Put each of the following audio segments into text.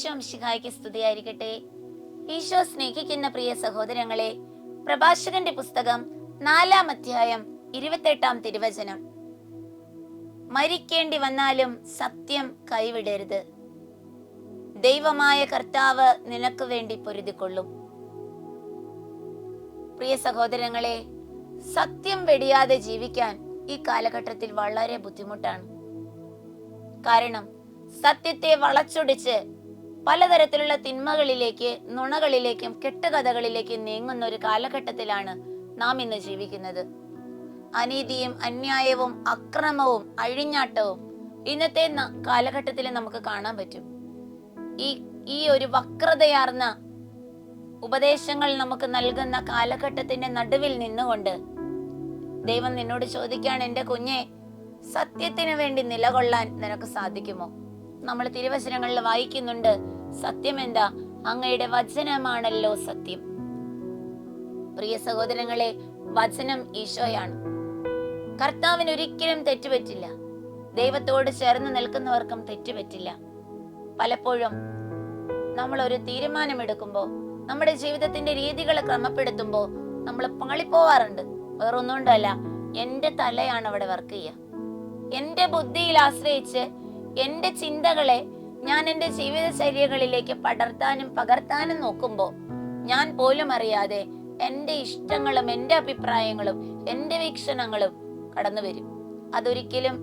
ഈശോ ശിഖായ്ക്ക് സ്തുതിയായിരിക്കട്ടെ. ഈശോ സ്നേഹിക്കുന്ന പ്രിയ സഹോദരങ്ങളെ പ്രഭാഷകന്റെ പുസ്തകം നാലാം അധ്യായം ഇരുപത്തെട്ടാം തിരുവചനം. മരിക്കേണ്ടി വന്നാലും സത്യം കൈവിടരുത്. ദൈവമായ കർത്താവ് നിനക്ക് വേണ്ടി പൊരുതിക്കൊള്ളും. പ്രിയ സഹോദരങ്ങളെ സത്യം വെടിയാതെ ജീവിക്കാൻ ഈ കാലഘട്ടത്തിൽ വളരെ ബുദ്ധിമുട്ടാണ്. കാരണം സത്യത്തെ വളച്ചൊടിച്ച് പലതരത്തിലുള്ള തിന്മകളിലേക്ക് നുണകളിലേക്കും കെട്ടുകഥകളിലേക്കും നീങ്ങുന്ന ഒരു കാലഘട്ടത്തിലാണ് നാം ഇന്ന് ജീവിക്കുന്നത്. അനീതിയും അന്യായവും അക്രമവും അഴിഞ്ഞാട്ടവും ഇന്നത്തെ കാലഘട്ടത്തിൽ നമുക്ക് കാണാൻ പറ്റും. ഈ ഈ ഒരു വക്രതയാർന്ന ഉപദേശങ്ങൾ നമുക്ക് നൽകുന്ന കാലഘട്ടത്തിന്റെ നടുവിൽ നിന്നുകൊണ്ട് ദൈവം നിന്നോട് ചോദിക്കാണ് എന്റെ കുഞ്ഞെ സത്യത്തിന് വേണ്ടി നിലകൊള്ളാൻ നിനക്ക് സാധിക്കുമോ? നമ്മൾ തിരുവചനങ്ങളിൽ വായിക്കുന്നുണ്ട് സത്യം എന്താ അങ്ങയുടെ വചനമാണല്ലോ സത്യം. പ്രിയ സഹോദരങ്ങളെ വചനം ഈശോയാണ്. കർത്താവിന് ഒരിക്കലും തെറ്റുപറ്റില്ല. ദൈവത്തോട് ചേർന്ന് നിൽക്കുന്നവർക്കും തെറ്റുപറ്റില്ല. പലപ്പോഴും നമ്മൾ ഒരു തീരുമാനമെടുക്കുമ്പോൾ നമ്മുടെ ജീവിതത്തിന്റെ രീതികൾ ക്രമപ്പെടുത്തുമ്പോൾ നമ്മൾ പാളിപ്പോവാറുണ്ട്. വേറൊന്നുകൊണ്ടല്ല എന്റെ തലയാണ് അവിടെ വർക്ക് ചെയ്യുക. എന്റെ ബുദ്ധിയിൽ ആശ്രയിച്ച് എന്റെ ചിന്തകളെ ഞാൻ എന്റെ ജീവിതചര്യകളിലേക്ക് പടർത്താനും പകർത്താനും നോക്കുമ്പോൾ ഞാൻ പോലും അറിയാതെ എന്റെ ഇഷ്ടങ്ങളും എന്റെ അഭിപ്രായങ്ങളും എന്റെ വീക്ഷണങ്ങളും കടന്നു വരും. അതൊരിക്കലും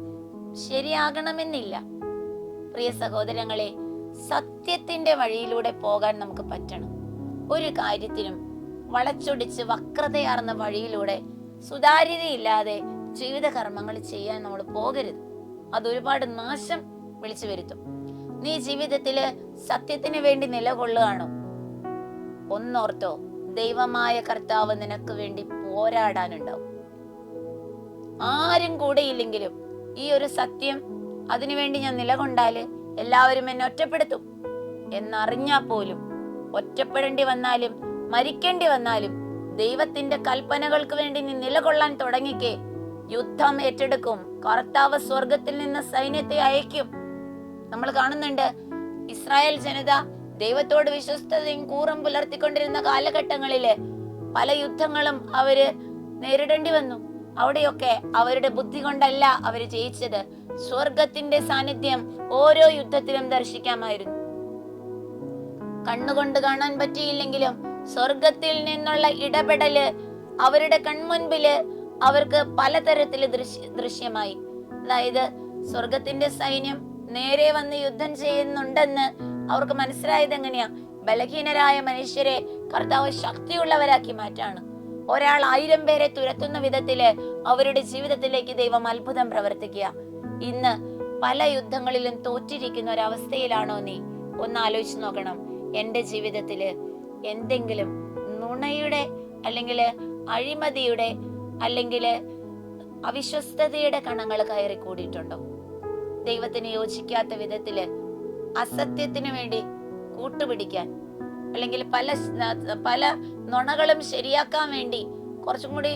ശരിയാകണമെന്നില്ല. പ്രിയ സഹോദരങ്ങളെ സത്യത്തിന്റെ വഴിയിലൂടെ പോകാൻ നമുക്ക് പറ്റണം. ഒരു കാര്യത്തിനും വളച്ചൊടിച്ച് വക്രതയാർന്ന വഴിയിലൂടെ സുതാര്യതയില്ലാതെ ജീവിതകർമ്മങ്ങൾ ചെയ്യാൻ നമ്മൾ പോകരുത്. അതൊരുപാട് നാശം വിളിച്ചു വരുത്തും. നീ ജീവിതത്തിൽ സത്യത്തിന് വേണ്ടി നിലകൊള്ളുകയാണോ? ഒന്നോർത്തോ ദൈവമായ കർത്താവ് നിനക്ക് വേണ്ടി പോരാടാനുണ്ടാവും. ആരും കൂടെയില്ലെങ്കിലും ഈ ഒരു സത്യം അതിനുവേണ്ടി ഞാൻ നിലകൊണ്ടാൽ എല്ലാവരും എന്നെ ഒറ്റപ്പെടുത്തും. എന്നറിഞ്ഞാ പോലും ഒറ്റപ്പെടേണ്ടി വന്നാലും മരിക്കേണ്ടി വന്നാലും ദൈവത്തിന്റെ കൽപ്പനകൾക്ക് വേണ്ടി നീ നിലകൊള്ളാൻ തുടങ്ങിക്കേ. യുദ്ധം ഏറ്റെടുക്കും കർത്താവ് സ്വർഗത്തിൽ നിന്ന് സൈന്യത്തെ അയക്കും നമ്മൾ കാണുന്നുണ്ട്. ഇസ്രായേൽ ജനത ദൈവത്തോട് വിശ്വസ്തതയും കൂറും പുലർത്തിക്കൊണ്ടിരുന്ന കാലഘട്ടങ്ങളിൽ പല യുദ്ധങ്ങളും അവർ നേരിടേണ്ടി വന്നു. അവിടെയൊക്കെ അവരുടെ ബുദ്ധി കൊണ്ടല്ല അവർ ജയിച്ചത്. സ്വർഗത്തിന്റെ സാന്നിധ്യം ഓരോ യുദ്ധത്തിലും ദർശിക്കാമായിരുന്നു. കണ്ണുകൊണ്ട് കാണാൻ പറ്റിയില്ലെങ്കിലും സ്വർഗത്തിൽ നിന്നുള്ള ഇടപെടൽ അവരുടെ കൺമുൻപിൽ അവർക്ക് പലതരത്തിൽ ദൃശ്യ ദൃശ്യമായി. അതായത് സ്വർഗത്തിന്റെ സൈന്യം നേരെ വന്ന് യുദ്ധം ചെയ്യുന്നുണ്ടെന്ന് അവർക്ക് മനസ്സിലായത് എങ്ങനെയാ? ബലഹീനരായ മനുഷ്യരെ കർത്താവ് ശക്തിയുള്ളവരാക്കി മാറ്റാണ്. ഒരാൾ ആയിരം പേരെ തുരത്തുന്ന വിധത്തിൽ അവരുടെ ജീവിതത്തിലേക്ക് ദൈവം അത്ഭുതം പ്രവർത്തിക്കുക. ഇന്ന് പല യുദ്ധങ്ങളിലും തോറ്റിരിക്കുന്ന ഒരവസ്ഥയിലാണോ നീ? ഒന്ന് ആലോചിച്ച് നോക്കണം. എന്റെ ജീവിതത്തിൽ എന്തെങ്കിലും നുണയുടെ അല്ലെങ്കിൽ അഴിമതിയുടെ അല്ലെങ്കിൽ അവിശ്വസ്തതയുടെ കണങ്ങൾ കയറി കൂടിയിട്ടുണ്ടോ ദൈവത്തിന് യോജിക്കാത്ത വിധത്തിൽ അസത്യത്തിന് വേണ്ടി കൂട്ടുപിടിക്കാൻ അല്ലെങ്കിൽ പല പല നുണകളും ശരിയാക്കാൻ വേണ്ടി കുറച്ചും കൂടി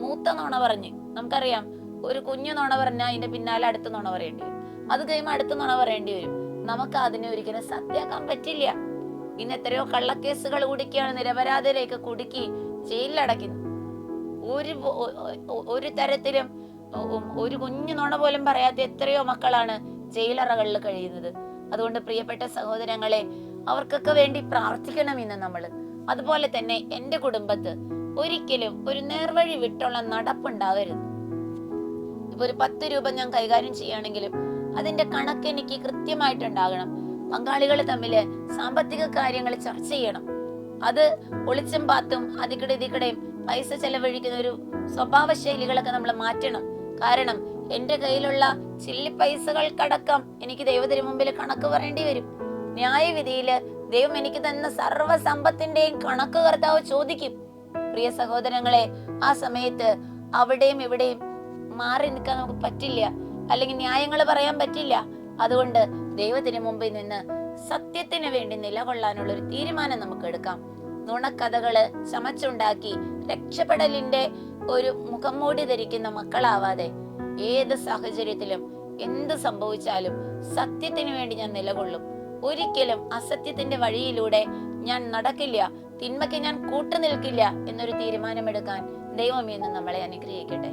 മൂത്ത നുണ പറഞ്ഞ്. നമുക്കറിയാം ഒരു കുഞ്ഞു നുണ പറഞ്ഞാൽ അതിന്റെ പിന്നാലെ അടുത്ത നുണ പറയേണ്ടി വരും. അത് കഴിയുമ്പോൾ അടുത്ത നുണ പറയേണ്ടി വരും. നമുക്ക് അതിനെ ഒരിക്കലും സത്യാക്കാൻ പറ്റില്ല. ഇന്ന് എത്രയോ കള്ളക്കേസുകൾ കുടിക്കുകയാണ് നിരപരാധരെയൊക്കെ കുടുക്കി ജയിലിലടയ്ക്കുന്നു ഒരു ഒരു തരത്തിലും ഒരു കുഞ്ഞു നുണ പോലും പറയാത്ത എത്രയോ മക്കളാണ് ജയിലറകളിൽ കഴിയുന്നത്. അതുകൊണ്ട് പ്രിയപ്പെട്ട സഹോദരങ്ങളെ അവർക്കൊക്കെ വേണ്ടി പ്രാർത്ഥിക്കണം ഇന്ന് നമ്മൾ. അതുപോലെ തന്നെ എന്റെ കുടുംബത്ത് ഒരിക്കലും ഒരു നേർവഴി വിട്ടുള്ള നടപ്പുണ്ടാവരുത്. ഇപ്പൊ ഒരു പത്ത് രൂപ ഞാൻ കൈകാര്യം ചെയ്യുകയാണെങ്കിലും അതിന്റെ കണക്ക് എനിക്ക് കൃത്യമായിട്ടുണ്ടാകണം. പങ്കാളികൾ തമ്മിൽ സാമ്പത്തിക കാര്യങ്ങൾ ചർച്ച ചെയ്യണം. അത് ഒളിച്ചും പാത്തും അതിക്കടെ ഇതിക്കടെയും പൈസ ചെലവഴിക്കുന്ന ഒരു സ്വഭാവ ശൈലികളൊക്കെ നമ്മൾ മാറ്റണം. കാരണം എന്റെ കയ്യിലുള്ള ചില്ലി പൈസകൾക്കടക്കം എനിക്ക് ദൈവത്തിന് മുമ്പിൽ കണക്ക് പറയേണ്ടി വരും. ന്യായവിധിയിൽ ദൈവം എനിക്ക് തന്ന സർവ സമ്പത്തിന്റെയും കണക്ക് കർത്താവ് ചോദിക്കും. പ്രിയ സഹോദരങ്ങളെ ആ സമയത്ത് അവിടെയും ഇവിടെയും മാറി നിൽക്കാൻ നമുക്ക് പറ്റില്ല. അല്ലെങ്കിൽ ന്യായങ്ങൾ പറയാൻ പറ്റില്ല. അതുകൊണ്ട് ദൈവത്തിന് മുമ്പിൽ നിന്ന് സത്യത്തിന് വേണ്ടി നിലകൊള്ളാനുള്ള ഒരു തീരുമാനം നമുക്ക് എടുക്കാം. നുണക്കഥകൾ ചമച്ചുണ്ടാക്കി രക്ഷപ്പെടലിന്റെ ഒരു മുഖം മൂടി ധരിക്കുന്ന മക്കളാവാതെ ഏത് സാഹചര്യത്തിലും എന്ത് സംഭവിച്ചാലും സത്യത്തിന് വേണ്ടി ഞാൻ നിലകൊള്ളും. ഒരിക്കലും അസത്യത്തിന്റെ വഴിയിലൂടെ ഞാൻ നടക്കില്ല തിന്മയ്ക്ക് ഞാൻ കൂട്ടുനിൽക്കില്ല എന്നൊരു തീരുമാനമെടുക്കാൻ ദൈവം ഇന്ന് നമ്മളെ അനുഗ്രഹിക്കട്ടെ.